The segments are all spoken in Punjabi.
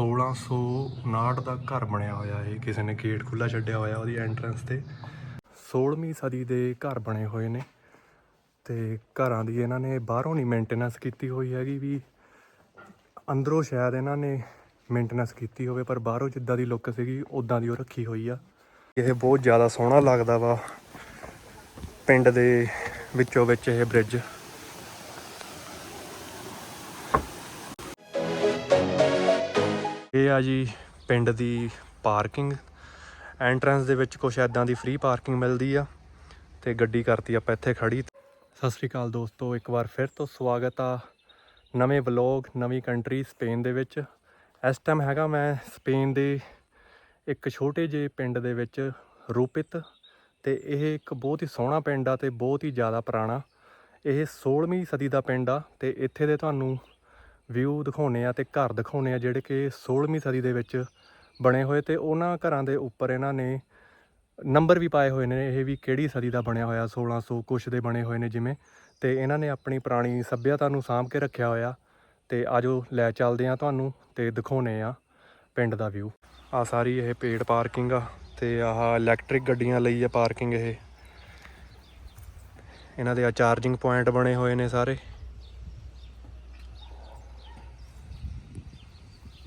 1659 ਦਾ ਘਰ ਬਣਿਆ ਹੋਇਆ ਇਹ, ਕਿਸੇ ਨੇ ਗੇਟ ਖੁੱਲਾ ਛੱਡਿਆ ਹੋਇਆ ਉਹਦੀ ਐਂਟਰੈਂਸ ਤੇ। 16ਵੀਂ ਸਦੀ ਦੇ ਘਰ ਬਣੇ ਹੋਏ ਨੇ ਤੇ ਘਰਾਂ ਦੀ ਇਹਨਾਂ ਨੇ ਬਾਹਰੋਂ ਨਹੀਂ ਮੇਨਟੇਨੈਂਸ ਕੀਤੀ ਹੋਈ ਹੈਗੀ ਵੀ ਅੰਦਰੋਂ ਸ਼ਾਇਦ ਇਹਨਾਂ ਨੇ ਮੇਨਟੇਨੈਂਸ ਕੀਤੀ ਹੋਵੇ, ਪਰ ਬਾਹਰੋਂ ਜਿੱਦਾਂ ਦੀ ਲੁੱਕ ਸੀਗੀ ਉਦਾਂ ਦੀ ਉਹ ਰੱਖੀ ਹੋਈ ਆ। ਇਹ ਬਹੁਤ ਜ਼ਿਆਦਾ ਸੋਹਣਾ ਲੱਗਦਾ ਵਾ ਪਿੰਡ ਦੇ ਵਿੱਚੋਂ ਵਿੱਚ ਇਹ ਬ੍ਰਿਜ ਆ ਜੀ ਪਿੰਡ ਦੀ ਪਾਰਕਿੰਗ। ਐਂਟਰੈਂਸ ਦੇ ਵਿੱਚ ਕੁਛ ਐਦਾਂ ਦੀ ਫ੍ਰੀ ਪਾਰਕਿੰਗ ਮਿਲਦੀ ਆ ਤੇ ਗੱਡੀ ਕਰਤੀ ਆਪਾਂ ਇੱਥੇ ਖੜੀ ਸਤਿ ਸ੍ਰੀ ਅਕਾਲ ਦੋਸਤੋ, ਇੱਕ ਵਾਰ ਫਿਰ ਤੋਂ ਸਵਾਗਤ ਆ ਨਵੇਂ ਵਲੌਗ ਨਵੀਂ ਕੰਟਰੀ ਸਪੇਨ ਦੇ ਵਿੱਚ। ਇਸ ਟਾਈਮ ਹੈਗਾ ਮੈਂ ਸਪੇਨ ਦੇ ਇੱਕ ਛੋਟੇ ਜਿਹੇ ਪਿੰਡ ਦੇ ਵਿੱਚ ਰੂਪਿਤ ਤੇ ਇਹ ਇੱਕ ਬਹੁਤ ਹੀ ਸੋਹਣਾ ਪਿੰਡ ਆ ਤੇ ਬਹੁਤ ਹੀ ਜ਼ਿਆਦਾ ਪੁਰਾਣਾ। ਇਹ 16ਵੀਂ ਸਦੀ ਦਾ ਪਿੰਡ ਆ ਤੇ ਇੱਥੇ ਦੇ ਤੁਹਾਨੂੰ ਵਿਊ ਦਿਖਾਉਣੇ ਆ ਤੇ ਘਰ ਦਿਖਾਉਣੇ ਆ ਜਿਹੜੇ ਕਿ 16ਵੀਂ ਸਦੀ ਦੇ ਵਿੱਚ ਬਣੇ ਹੋਏ ਤੇ ਉਹਨਾਂ ਘਰਾਂ ਦੇ ਉੱਪਰ ਇਹਨਾਂ ਨੇ ਨੰਬਰ ਵੀ ਪਾਏ ਹੋਏ ਨੇ, ਇਹ ਵੀ ਕਿਹੜੀ ਸਦੀ ਦਾ ਬਣਿਆ ਹੋਇਆ 1600 ਕੁਛ ਦੇ ਬਣੇ ਹੋਏ ਨੇ ਜਿਵੇਂ, ਤੇ ਇਹਨਾਂ ਨੇ ਆਪਣੀ ਪੁਰਾਣੀ ਸੱਭਿਅਤਾ ਨੂੰ ਸਾਂਭ ਕੇ ਰੱਖਿਆ ਹੋਇਆ, ਤੇ ਆਜੋ ਲੈ ਚੱਲਦੇ ਆ ਤੁਹਾਨੂੰ ਤੇ ਦਿਖਾਉਣੇ ਆ ਪਿੰਡ ਦਾ ਵਿਊ ਆ ਸਾਰੀ ਇਹ ਪੇਡ ਪਾਰਕਿੰਗ ਆ, ਤੇ ਆਹ ਇਲੈਕਟ੍ਰਿਕ ਗੱਡੀਆਂ ਲਈ ਆ ਪਾਰਕਿੰਗ ਇਹ। ਇਹਨਾਂ ਦੇ ਆ ਚਾਰਜਿੰਗ ਪੁਆਇੰਟ ਬਣੇ ਹੋਏ ਨੇ ਸਾਰੇ।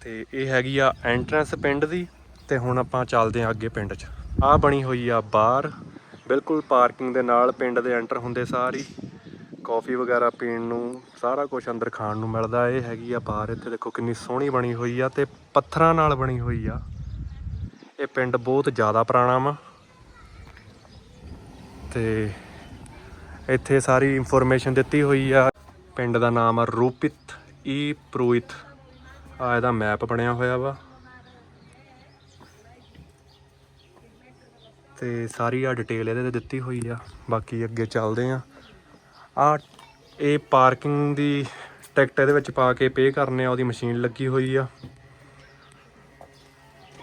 ਤੇ ਇਹ ਹੈਗੀ ਆ ਐਂਟਰੈਂਸ ਪਿੰਡ ਦੀ ਤੇ ਹੁਣ ਆਪਾਂ ਚੱਲਦੇ ਆ ਅੱਗੇ ਪਿੰਡ 'ਚ। ਆ ਬਣੀ ਹੋਈ ਆ ਬਾਰ, ਬਿਲਕੁਲ ਪਾਰਕਿੰਗ ਦੇ ਨਾਲ ਪਿੰਡ ਦੇ ਐਂਟਰ ਹੁੰਦੇ ਸਾਰੀ। ਕਾਫੀ ਵਗੈਰਾ ਪੀਣ ਨੂੰ, ਸਾਰਾ ਕੁਝ ਅੰਦਰ ਖਾਣ ਨੂੰ ਮਿਲਦਾ। ਇਹ ਹੈਗੀ ਆ ਬਾਰ, ਇੱਥੇ ਦੇਖੋ ਕਿੰਨੀ ਸੋਹਣੀ ਬਣੀ ਹੋਈ ਆ ਤੇ ਪੱਥਰਾਂ ਨਾਲ ਬਣੀ ਹੋਈ ਆ। ਇਹ ਪਿੰਡ ਬਹੁਤ ਜ਼ਿਆਦਾ ਪੁਰਾਣਾ ਵਾ। ਤੇ ਇੱਥੇ ਸਾਰੀ ਇਨਫੋਰਮੇਸ਼ਨ ਦਿੱਤੀ ਹੋਈ ਆ। ਪਿੰਡ ਦਾ ਨਾਮ ਆ ਰੂਪਿਤ, ਈ ਪ੍ਰੂਇਤ ਆ ਇਹਦਾ ਮੈਪ ਬਣਿਆ ਹੋਇਆ ਵਾ। ਤੇ ਸਾਰੀ ਆ ਡਿਟੇਲ ਇਹਦੇ ਤੇ ਦਿੱਤੀ ਹੋਈ ਆ। ਬਾਕੀ ਅੱਗੇ ਚੱਲਦੇ ਆ। ਆ ਇਹ ਪਾਰਕਿੰਗ ਦੀ ਟਿਕਟ ਇਹਦੇ ਵਿੱਚ ਪਾ ਕੇ ਪੇ ਕਰਨੇ ਆ, ਉਹਦੀ ਮਸ਼ੀਨ ਲੱਗੀ ਹੋਈ ਆ।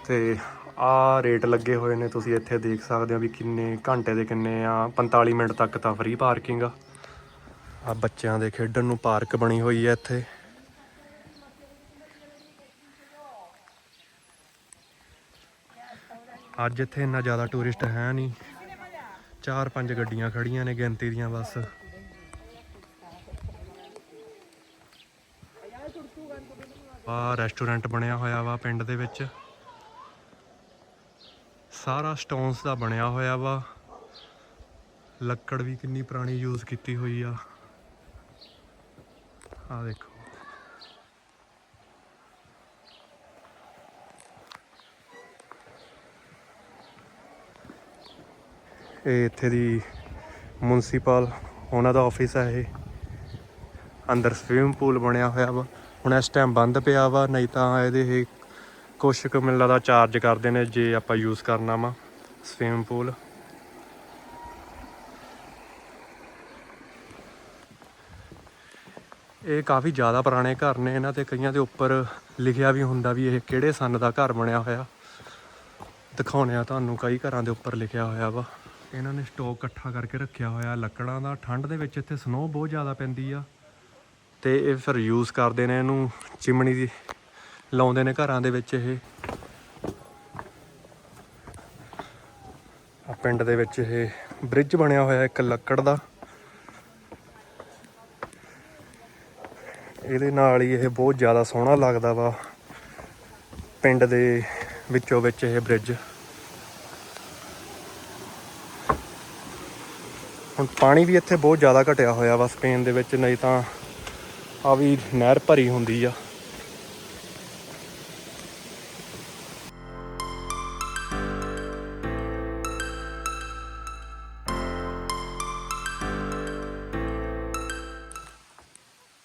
ਤੇ ਆ ਰੇਟ ਲੱਗੇ ਹੋਏ ਨੇ, ਤੁਸੀਂ ਇੱਥੇ ਦੇਖ ਸਕਦੇ ਹੋ ਵੀ ਕਿੰਨੇ ਘੰਟੇ ਦੇ ਕਿੰਨੇ ਆ 45 ਮਿੰਟ ਤੱਕ ਤਾਂ ਫ੍ਰੀ ਪਾਰਕਿੰਗ ਆ। ਆ ਬੱਚਿਆਂ ਦੇ ਖੇਡਣ ਨੂੰ ਪਾਰਕ ਬਣੀ ਹੋਈ ਆ ਇੱਥੇ। ਅੱਜ ਇੱਥੇ ਇੰਨਾ ਜ਼ਿਆਦਾ ਟੂਰਿਸਟ ਹੈ ਨਹੀਂ। ਚਾਰ ਪੰਜ ਗੱਡੀਆਂ ਖੜੀਆਂ ਨੇ ਗਿਣਤੀ ਦੀਆਂ ਬਸ। ਆ ਰੈਸਟੋਰੈਂਟ ਬਣਿਆ ਹੋਇਆ ਵਾ ਪਿੰਡ ਦੇ ਵਿੱਚ। ਸਾਰਾ ਸਟੋਨਸ ਦਾ ਬਣਿਆ ਹੋਇਆ ਵਾ। ਲੱਕੜ ਵੀ ਕਿੰਨੀ ਪੁਰਾਣੀ ਯੂਜ਼ ਕੀਤੀ ਹੋਈ ਆ। ਆ ਦੇਖੋ। ਇਹ ਇੱਥੇ ਦੀ ਮੁਨਸੀਪਲ ਉਹਨਾਂ ਦਾ ਆਫਿਸ ਹੈ ਇਹ। ਅੰਦਰ ਸਵਿਮਿੰਗ ਪੂਲ ਬਣਿਆ ਹੋਇਆ ਵਾ। ਹੁਣ ਇਸ ਟਾਈਮ ਬੰਦ ਪਿਆ ਵਾ, ਨਹੀਂ ਤਾਂ ਇਹਦੇ ਇਹ ਕੁਛ ਕੁ ਮੈਨੂੰ ਲੱਗਦਾ ਚਾਰਜ ਕਰਦੇ ਨੇ ਜੇ ਆਪਾਂ ਯੂਜ਼ ਕਰਨਾ ਵਾ ਸਵਿਮਿੰਗ ਪੂਲ ਇਹ ਕਾਫੀ ਜ਼ਿਆਦਾ ਪੁਰਾਣੇ ਘਰ ਨੇ ਇਹਨਾਂ ਤੇ ਕਈਆਂ ਦੇ ਉੱਪਰ ਲਿਖਿਆ ਵੀ ਹੁੰਦਾ ਵੀ ਇਹ ਕਿਹੜੇ ਸੰਨ ਦਾ ਘਰ ਬਣਿਆ ਹੋਇਆ। ਦਿਖਾਉਣੇ ਆ ਤੁਹਾਨੂੰ ਕਈ ਘਰਾਂ ਦੇ ਉੱਪਰ ਲਿਖਿਆ ਹੋਇਆ ਵਾ। ਇਹਨਾਂ ਨੇ ਸਟੋਕ ਇਕੱਠਾ ਕਰਕੇ ਰੱਖਿਆ ਹੋਇਆ, ਲੱਕੜਾਂ ਦਾ। ਠੰਡ ਦੇ ਵਿੱਚ ਇੱਥੇ ਸਨੋ ਬਹੁਤ ਜ਼ਿਆਦਾ ਪੈਂਦੀ ਆ। ਤੇ ਇਹ ਫਿਰ ਯੂਜ਼ ਕਰਦੇ ਨੇ ਇਹਨੂੰ, ਚਿਮਣੀ ਦੀ ਲਾਉਂਦੇ ਨੇ ਘਰਾਂ ਦੇ ਵਿੱਚ ਇਹ। ਆ ਪਿੰਡ ਦੇ ਵਿੱਚ ਇਹ ਬ੍ਰਿਜ ਬਣਿਆ ਹੋਇਆ, ਇੱਕ ਲੱਕੜ ਦਾ। ਇਹਦੇ ਨਾਲ ਹੀ ਇਹ ਬਹੁਤ ਜ਼ਿਆਦਾ ਸੋਹਣਾ ਲੱਗਦਾ ਵਾ। ਪਿੰਡ ਦੇ ਵਿੱਚੋਂ ਵਿੱਚ ਇਹ ਬ੍ਰਿਜ ਹੁਣ ਪਾਣੀ ਵੀ ਇੱਥੇ ਬਹੁਤ ਜ਼ਿਆਦਾ ਘਟਿਆ ਹੋਇਆ ਵਾ ਸਪੇਨ ਦੇ ਵਿੱਚ, ਨਹੀਂ ਤਾਂ ਆ ਵੀ ਨਹਿਰ ਭਰੀ ਹੁੰਦੀ ਆ।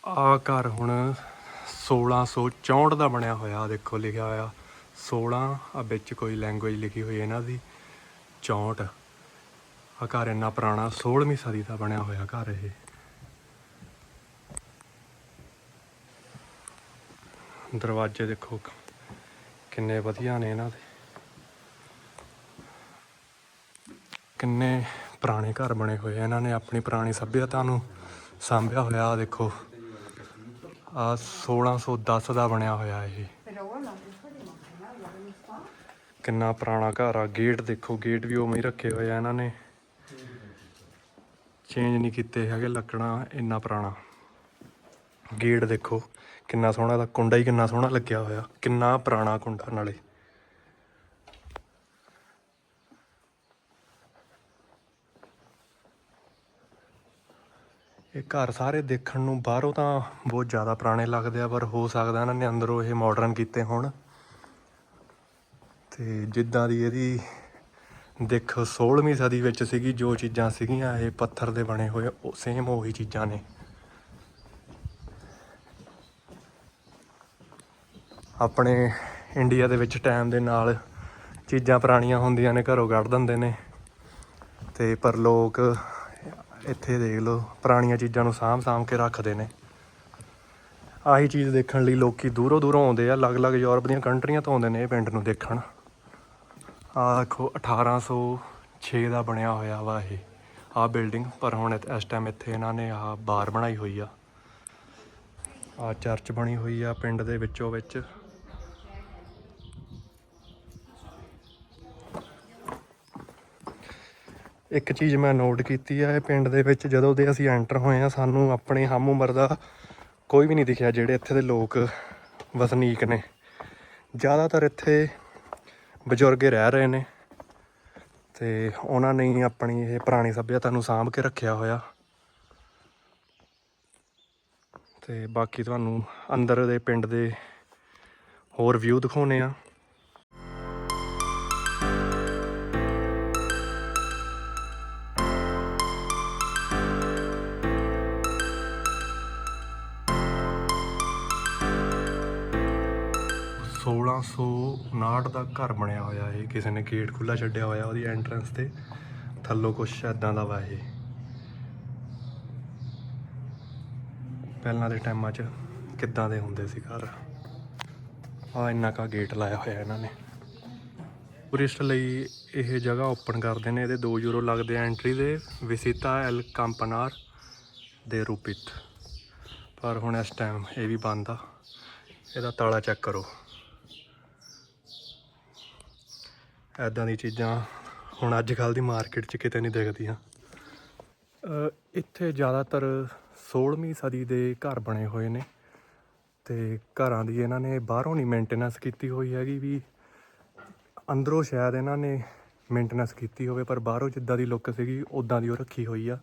ਆ ਘਰ ਹੁਣ 1664 ਦਾ ਬਣਿਆ ਹੋਇਆ ਦੇਖੋ ਲਿਖਿਆ ਹੋਇਆ। 16 ਆ ਵਿੱਚ ਕੋਈ ਲੈਂਗੁਏਜ ਲਿਖੀ ਹੋਈ ਇਹਨਾਂ ਦੀ 64 ਆ ਘਰ ਇੰਨਾ ਪੁਰਾਣਾ 16ਵੀਂ ਸਦੀ ਦਾ ਬਣਿਆ ਹੋਇਆ ਘਰ ਇਹ। ਦਰਵਾਜ਼ੇ ਦੇਖੋ ਕਿੰਨੇ ਵਧੀਆ ਨੇ ਇਹਨਾਂ ਦੇ। ਕਿੰਨੇ ਪੁਰਾਣੇ ਘਰ ਬਣੇ ਹੋਏ ਆ ਇਹਨਾਂ ਨੇ, ਆਪਣੀ ਪੁਰਾਣੀ ਸੱਭਿਅਤਾ ਨੂੰ ਸਾਂਭਿਆ ਹੋਇਆ ਆ ਦੇਖੋ। ਆ 1610 ਦਾ ਬਣਿਆ ਹੋਇਆ ਇਹ। ਕਿੰਨਾ ਪੁਰਾਣਾ ਘਰ ਆ, ਗੇਟ ਦੇਖੋ, ਗੇਟ ਵੀ ਉਵੇਂ ਹੀ ਰੱਖੇ ਹੋਏ ਆ ਇਹਨਾਂ ਨੇ। ਚੇਂਜ ਨਹੀਂ ਕੀਤੇ ਹੈਗੇ, ਲੱਕੜਾਂ ਇੰਨਾ ਪੁਰਾਣਾ। ਗੇਟ ਦੇਖੋ, ਕਿੰਨਾ ਸੋਹਣਾ ਦਾ ਕੁੰਡਾ ਹੀ ਕਿੰਨਾ ਸੋਹਣਾ ਲੱਗਿਆ ਹੋਇਆ, ਕਿੰਨਾ ਪੁਰਾਣਾ ਕੁੰਡਾ ਨਾਲੇ। ਇਹ ਘਰ ਸਾਰੇ ਦੇਖਣ ਨੂੰ ਬਾਹਰੋਂ ਤਾਂ ਬਹੁਤ ਜ਼ਿਆਦਾ ਪੁਰਾਣੇ ਲੱਗਦੇ ਆ, ਪਰ ਹੋ ਸਕਦਾ ਇਹਨਾਂ ਨੇ ਅੰਦਰੋਂ ਇਹ ਮਾਡਰਨ ਕੀਤੇ ਹੋਣ। ਤੇ ਜਿੱਦਾਂ ਦੀ ਇਹਦੀ ਦੇਖ 16ਵੀਂ ਸਦੀ ਵਿੱਚ ਸੀਗੀ, ਜੋ ਚੀਜ਼ਾਂ ਸੀਗੀਆਂ, ਇਹ ਪੱਥਰ ਦੇ ਬਣੇ ਹੋਏ, ਉਹ ਸੇਮ ਉਹੀ ਚੀਜ਼ਾਂ ਨੇ। ਆਪਣੇ ਇੰਡੀਆ ਦੇ ਵਿੱਚ ਟਾਈਮ ਦੇ ਨਾਲ ਚੀਜ਼ਾਂ ਪੁਰਾਣੀਆਂ ਹੁੰਦੀਆਂ ਨੇ, ਘਰੋਂ ਕੱਢ ਦਿੰਦੇ ਨੇ। ਤੇ ਪਰ ਲੋਕ ਇੱਥੇ ਦੇਖ ਲਓ, ਪੁਰਾਣੀਆਂ ਚੀਜ਼ਾਂ ਨੂੰ ਸਾਂਭ ਸਾਂਭ ਕੇ ਰੱਖਦੇ ਨੇ। ਆਹੀ ਚੀਜ਼ ਦੇਖਣ ਲਈ ਲੋਕੀ ਦੂਰੋਂ ਦੂਰੋਂ ਆਉਂਦੇ ਆ, ਅਲੱਗ-ਅਲੱਗ ਯੂਰਪ ਦੀਆਂ ਕੰਟਰੀਆਂ ਤੋਂ ਆਉਂਦੇ ਨੇ ਇਹ ਪਿੰਡ ਨੂੰ ਦੇਖਣ। ਆਹ ਦੇਖੋ 1806 ਦਾ ਬਣਿਆ ਹੋਇਆ ਵਾ ਇਹ। ਆਹ ਬਿਲਡਿੰਗ ਪਰ ਹੁਣ ਇਸ ਟਾਈਮ ਇੱਥੇ ਇਹਨਾਂ ਨੇ ਆਹ ਬਾਰ ਬਣਾਈ ਹੋਈ ਆ। ਆਹ ਚਰਚ ਬਣੀ ਹੋਈ ਆ ਪਿੰਡ ਦੇ ਵਿੱਚੋਂ ਵਿੱਚ। ਇੱਕ ਚੀਜ਼ ਮੈਂ ਨੋਟ ਕੀਤੀ ਆ, ਇਹ ਪਿੰਡ ਦੇ ਵਿੱਚ ਜਦੋਂ ਦੇ ਅਸੀਂ ਐਂਟਰ ਹੋਏ ਆ, ਸਾਨੂੰ ਆਪਣੇ ਹਮ ਉਮਰ ਦਾ ਕੋਈ ਵੀ ਨਹੀਂ ਦਿਖਿਆ ਜਿਹੜੇ ਇੱਥੇ ਦੇ ਲੋਕ ਵਸਨੀਕ ਨੇ। ਜ਼ਿਆਦਾਤਰ ਇੱਥੇ ਬਜ਼ੁਰਗ ਰਹਿ ਰਹੇ ਨੇ। ਤੇ ਉਹਨਾਂ ਨੇ ਹੀ ਆਪਣੀ ਇਹ ਪੁਰਾਣੀ ਸੱਭਿਅਤਾ ਨੂੰ ਸਾਂਭ ਕੇ ਰੱਖਿਆ ਹੋਇਆ। ਤੇ ਬਾਕੀ ਤੁਹਾਨੂੰ ਅੰਦਰ ਦੇ ਪਿੰਡ ਦੇ ਹੋਰ ਵਿਊ ਦਿਖਾਉਨੇ ਆ ਸੋਲਾਂ ਸੌ ਉਨਾਹਠ ਦਾ ਘਰ ਬਣਿਆ ਹੋਇਆ ਇਹ। ਕਿਸੇ ਨੇ ਗੇਟ ਖੁੱਲਾ ਛੱਡਿਆ ਹੋਇਆ ਉਹਦੀ ਐਂਟਰੈਂਸ ਤੇ। ਥੱਲੋਂ ਕੁਛ ਐਦਾਂ ਦਾ ਵਾ ਇਹ। ਪਹਿਲਾਂ ਦੇ ਟਾਈਮਾਂ 'ਚ ਕਿੱਦਾਂ ਦੇ ਹੁੰਦੇ ਸੀ ਘਰ? ਆ ਇੰਨਾ ਕਾ ਗੇਟ ਲਾਇਆ ਹੋਇਆ ਇਹਨਾਂ ਨੇ। ਟੂਰਿਸਟ ਲਈ ਇਹ ਜਗ੍ਹਾ ਓਪਨ ਕਰਦੇ ਨੇ। ਇਹਦੇ 2 ਯੂਰੋ ਲੱਗਦੇ ਆ ਐਂਟਰੀ ਦੇ। ਵਿਸਿਤਾ ਐਲ ਕੰਪਨਾਰ ਦੇ ਰੂਪਿਤ ਪਰ ਹੁਣ ਇਸ ਟਾਈਮ ਇਹ ਵੀ ਬੰਦ ਆ। ਇਹਦਾ ਤਾਲਾ ਚੈੱਕ ਕਰੋ। ਐਦਾਂ ਦੀ ਚੀਜ਼ਾਂ ਹੁਣ ਅੱਜ ਕੱਲ੍ਹ ਦੀ ਮਾਰਕੀਟ 'ਚ ਕਿਤੇ ਨਹੀਂ ਦਿਖਦੀਆਂ। ਇੱਥੇ ਜ਼ਿਆਦਾਤਰ 16ਵੀਂ ਸਦੀ ਦੇ ਘਰ ਬਣੇ ਹੋਏ ਨੇ ਤੇ ਘਰਾਂ ਦੀ ਇਹਨਾਂ ਨੇ ਬਾਹਰੋਂ ਨਹੀਂ ਮੇਨਟੇਨੈਂਸ ਕੀਤੀ ਹੋਈ ਹੈਗੀ ਵੀ ਅੰਦਰੋਂ ਸ਼ਾਇਦ ਇਹਨਾਂ ਨੇ ਮੇਨਟੇਨੈਂਸ ਕੀਤੀ ਹੋਵੇ, ਪਰ ਬਾਹਰੋਂ ਜਿੱਦਾਂ ਦੀ ਲੁੱਕ ਸੀਗੀ ਉਦਾਂ ਦੀ ਉਹ ਰੱਖੀ ਹੋਈ ਆ।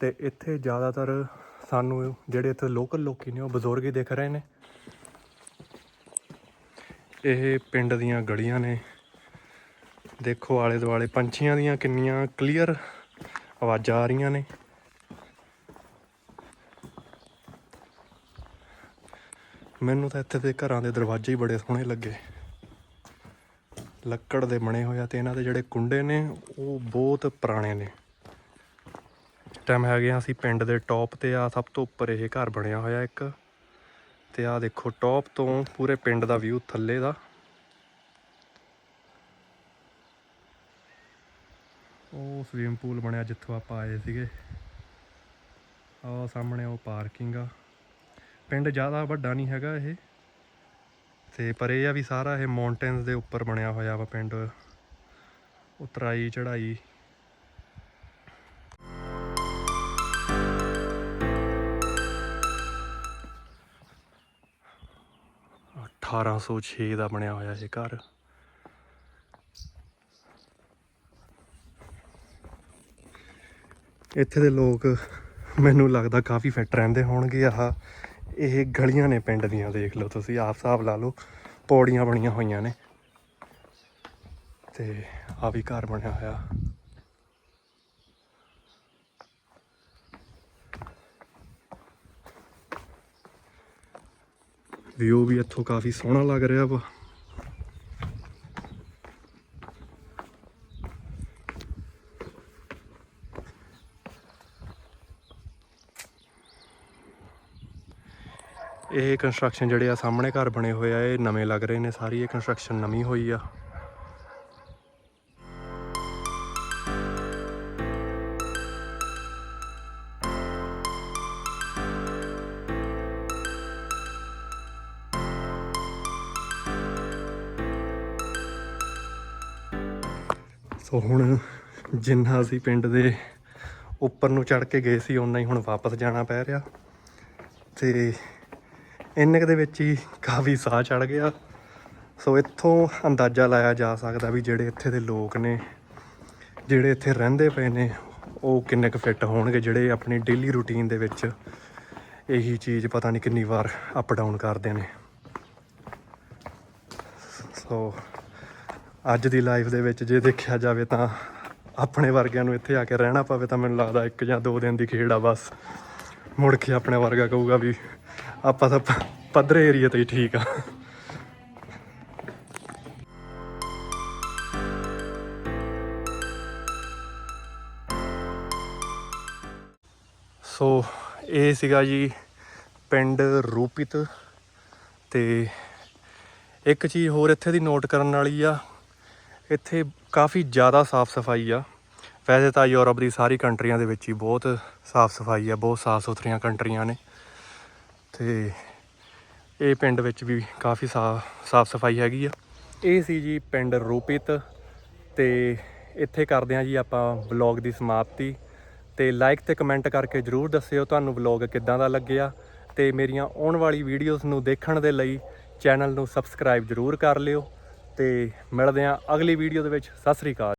ਤੇ ਇੱਥੇ ਜ਼ਿਆਦਾਤਰ ਸਾਨੂੰ ਜਿਹੜੇ ਇੱਥੇ ਲੋਕਲ ਲੋਕੀ ਨੇ, ਉਹ ਬਜ਼ੁਰਗ ਹੀ ਦਿਖ ਰਹੇ ਨੇ। ਇਹ ਪਿੰਡ ਦੀਆਂ ਗਲੀਆਂ ਨੇ। ਦੇਖੋ ਆਲੇ ਦੁਆਲੇ ਪੰਛੀਆਂ ਦੀਆਂ ਕਿੰਨੀਆਂ ਕਲੀਅਰ ਆਵਾਜ਼ਾਂ ਆ ਰਹੀਆਂ ਨੇ। ਮੈਨੂੰ ਤਾਂ ਇੱਥੇ ਦੇ ਘਰਾਂ ਦੇ ਦਰਵਾਜ਼ੇ ਹੀ ਬੜੇ ਸੋਹਣੇ ਲੱਗੇ। ਲੱਕੜ ਦੇ ਬਣੇ ਹੋਏ ਆ ਤੇ ਇਹਨਾਂ ਦੇ ਜਿਹੜੇ ਕੁੰਡੇ ਨੇ, ਉਹ ਬਹੁਤ ਪੁਰਾਣੇ ਨੇ। ਟਾਈਮ ਹੈਗੇ ਆ ਅਸੀਂ ਪਿੰਡ ਦੇ ਟੌਪ ਤੇ ਆ, ਸਭ ਤੋਂ ਉੱਪਰ ਇਹ ਘਰ ਬਣਿਆ ਹੋਇਆ ਇੱਕ। ਤੇ ਆ ਦੇਖੋ ਟੌਪ ਤੋਂ ਪੂਰੇ ਪਿੰਡ ਦਾ ਵਿਊ ਥੱਲੇ ਦਾ। ਉਹ ਸਵਿਮਿੰਗ ਪੂਲ ਬਣਿਆ ਜਿੱਥੋਂ ਆਪਾਂ ਆਏ ਸੀਗੇ। ਆ ਸਾਹਮਣੇ ਉਹ ਪਾਰਕਿੰਗ ਆ। ਪਿੰਡ ਜ਼ਿਆਦਾ ਵੱਡਾ ਨਹੀਂ ਹੈਗਾ ਇਹ। ਤੇ ਪਰ ਇਹ ਆ ਵੀ ਸਾਰਾ ਇਹ ਮਾਊਂਟੇਨਸ ਦੇ ਉੱਪਰ ਬਣਿਆ ਹੋਇਆ ਵਾ ਪਿੰਡ। ਉਤਰਾਈ ਚੜਾਈ ਅਠਾਰਾਂ ਸੌ ਛੇ ਦਾ ਬਣਿਆ ਹੋਇਆ ਇਹ ਘਰ। ਇੱਥੇ ਦੇ ਲੋਕ ਮੈਨੂੰ ਲੱਗਦਾ ਕਾਫੀ ਫਿੱਟ ਰਹਿੰਦੇ ਹੋਣਗੇ। ਆਹ, ਇਹ ਗਲੀਆਂ ਨੇ ਪਿੰਡ ਦੀਆਂ, ਦੇਖ ਲਓ ਤੁਸੀਂ, ਆਪ ਹਿਸਾਬ ਲਾ ਲਓ, ਪੌੜੀਆਂ ਬਣੀਆਂ ਹੋਈਆਂ ਨੇ। ਤੇ ਆ ਵੀ ਘਰ ਬਣਿਆ ਹੋਇਆ। ਵਿਊ ਵੀ ਇੱਥੋਂ ਕਾਫੀ ਸੋਹਣਾ ਲੱਗ ਰਿਹਾ ਵਾ। ਕੰਸਟਰਕਸ਼ਨ ਜਿਹੜੇ ਆ ਸਾਹਮਣੇ ਘਰ ਬਣੇ ਹੋਏ ਆ, ਇਹ ਨਵੇਂ ਲੱਗ ਰਹੇ ਨੇ ਸਾਰੀ, ਇਹ ਕੰਸਟਰਕਸ਼ਨ ਨਵੀਂ ਹੋਈ ਆ। ਸੋ ਹੁਣ ਜਿੰਨਾ ਅਸੀਂ ਪਿੰਡ ਦੇ ਉੱਪਰ ਨੂੰ ਚੜ ਕੇ ਗਏ ਸੀ ਉਨਾ ਹੀ ਹੁਣ ਵਾਪਸ ਜਾਣਾ ਪੈ ਰਿਹਾ। ਤੇ ਇੰਨੇ ਕੁ ਦੇ ਵਿੱਚ ਹੀ ਕਾਫੀ ਸਾਹ ਚੜ ਗਿਆ। ਸੋ ਇੱਥੋਂ ਅੰਦਾਜ਼ਾ ਲਾਇਆ ਜਾ ਸਕਦਾ ਵੀ ਜਿਹੜੇ ਇੱਥੇ ਦੇ ਲੋਕ ਨੇ, ਜਿਹੜੇ ਇੱਥੇ ਰਹਿੰਦੇ ਪਏ ਨੇ, ਉਹ ਕਿੰਨੇ ਕੁ ਫਿੱਟ ਹੋਣਗੇ, ਜਿਹੜੇ ਆਪਣੀ ਡੇਲੀ ਰੂਟੀਨ ਦੇ ਵਿੱਚ ਇਹੀ ਚੀਜ਼ ਪਤਾ ਨਹੀਂ ਕਿੰਨੀ ਵਾਰ ਅਪ ਡਾਊਨ ਕਰਦੇ ਨੇ। ਸੋ ਅੱਜ ਦੀ ਲਾਈਫ ਦੇ ਵਿੱਚ ਜੇ ਦੇਖਿਆ ਜਾਵੇ ਤਾਂ ਆਪਣੇ ਵਰਗਿਆਂ ਨੂੰ ਇੱਥੇ ਆ ਕੇ ਰਹਿਣਾ ਪਵੇ ਤਾਂ ਮੈਨੂੰ ਲੱਗਦਾ ਇੱਕ ਜਾਂ ਦੋ ਦਿਨ ਦੀ ਖੇਡ ਆ ਬਸ। ਮੁੜ ਕੇ ਆਪਣੇ ਵਰਗਾ ਕਹੂਗਾ ਵੀ ਆਪਾਂ ਤਾਂ ਪ- ਪੱਧਰੇ ਏਰੀਆ ਤੇ ਹੀ ਠੀਕ ਆ। ਸੋ, ਇਹ ਸੀਗਾ ਜੀ ਪਿੰਡ ਰੂਪਿਤ ਤੇ ਇੱਕ ਚੀਜ਼ ਹੋਰ ਇੱਥੇ ਦੀ ਨੋਟ ਕਰਨ ਵਾਲੀ ਆ, ਇੱਥੇ ਕਾਫੀ ਜ਼ਿਆਦਾ ਸਾਫ਼ ਸਫ਼ਾਈ ਆ। ਵੈਸੇ ਤਾਂ ਯੂਰਪ ਦੀ ਸਾਰੀ ਕੰਟਰੀਆਂ ਦੇ ਵਿੱਚ ਹੀ ਬਹੁਤ ਸਾਫ਼ ਸਫ਼ਾਈ ਆ, ਬਹੁਤ ਸਾਫ਼ ਸੁਥਰੀਆਂ ਕੰਟਰੀਆਂ ਨੇ। ਤੇ ਇਹ ਪਿੰਡ ਵਿੱਚ ਵੀ ਕਾਫੀ ਸਾਫ਼ ਸਾਫ਼ ਸਫ਼ਾਈ ਹੈਗੀ ਆ। ਇਹ ਸੀ ਜੀ ਪਿੰਡ ਰੂਪਿਤ ਤੇ ਇੱਥੇ ਕਰਦੇ ਹਾਂ ਜੀ ਆਪਾਂ ਵਲੌਗ ਦੀ ਸਮਾਪਤੀ। ਤੇ ਲਾਈਕ ਤੇ ਕਮੈਂਟ ਕਰਕੇ ਜਰੂਰ ਦੱਸਿਓ ਤੁਹਾਨੂੰ ਵਲੌਗ ਕਿੱਦਾਂ ਦਾ ਲੱਗਿਆ। ਤੇ ਮੇਰੀਆਂ ਆਉਣ ਵਾਲੀ ਵੀਡੀਓਜ਼ ਨੂੰ ਦੇਖਣ ਦੇ ਲਈ ਚੈਨਲ ਨੂੰ ਸਬਸਕ੍ਰਾਈਬ ਜਰੂਰ ਕਰ ਲਿਓ। ਤੇ ਮਿਲਦੇ ਹਾਂ ਅਗਲੀ ਵੀਡੀਓ ਦੇ ਵਿੱਚ। ਸਤਿ ਸ੍ਰੀ ਅਕਾਲ।